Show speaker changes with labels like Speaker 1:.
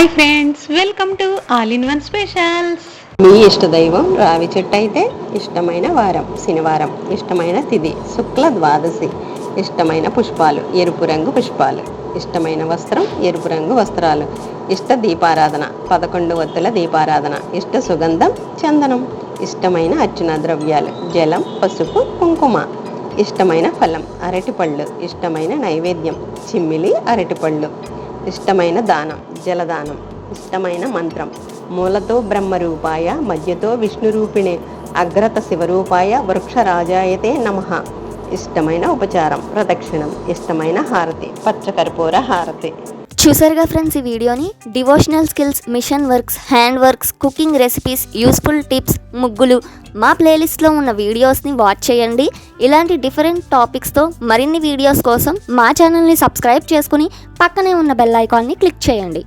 Speaker 1: Hi friends welcome to all in one specials.
Speaker 2: మీ ఇష్ట దైవం రావి చెట్టు అయితే ఇష్టమైన వారం శనివారం. ఇష్టమైన తిథి శుక్ల ద్వాదశి. ఇష్టమైన పుష్పాలు ఎరుపు రంగు పుష్పాలు. ఇష్టమైన వస్త్రం ఎరుపు రంగు వస్త్రాలు. ఇష్ట దీపారాధన పదకొండు వత్తుల దీపారాధన. ఇష్ట సుగంధం చందనం. ఇష్టమైన అర్చన ద్రవ్యాలు జలం పసుపు కుంకుమ. ఇష్టమైన ఫలం అరటిపళ్ళు. ఇష్టమైన నైవేద్యం చిమ్మిలి అరటిపళ్ళు. ఇష్టమైన దానం జలదానం ఇష్టమైన మంత్రం. మూలతో బ్రహ్మరూపాయ మధ్యతో విష్ణురూపిణే అగ్రత శివరూపాయ వృక్షరాజాయతే నమ. ఇష్టమైన ఉపచారం ప్రదక్షిణం. ఇష్టమైన హారతి పచ్చకర్పూర హారతి.
Speaker 3: చూసారుగా ఫ్రెండ్స్ ఈ వీడియోని? Devotional skills machine works hand works cooking recipes useful tips ముగ్గులు. మా ప్లేలిస్ట్లో ఉన్న వీడియోస్ని వాచ్ చేయండి. ఇలాంటి డిఫరెంట్ టాపిక్స్తో మరిన్ని వీడియోస్ కోసం మా ఛానల్ని సబ్స్క్రైబ్ చేసుకుని పక్కనే ఉన్న బెల్ ఐకాన్ని క్లిక్ చేయండి.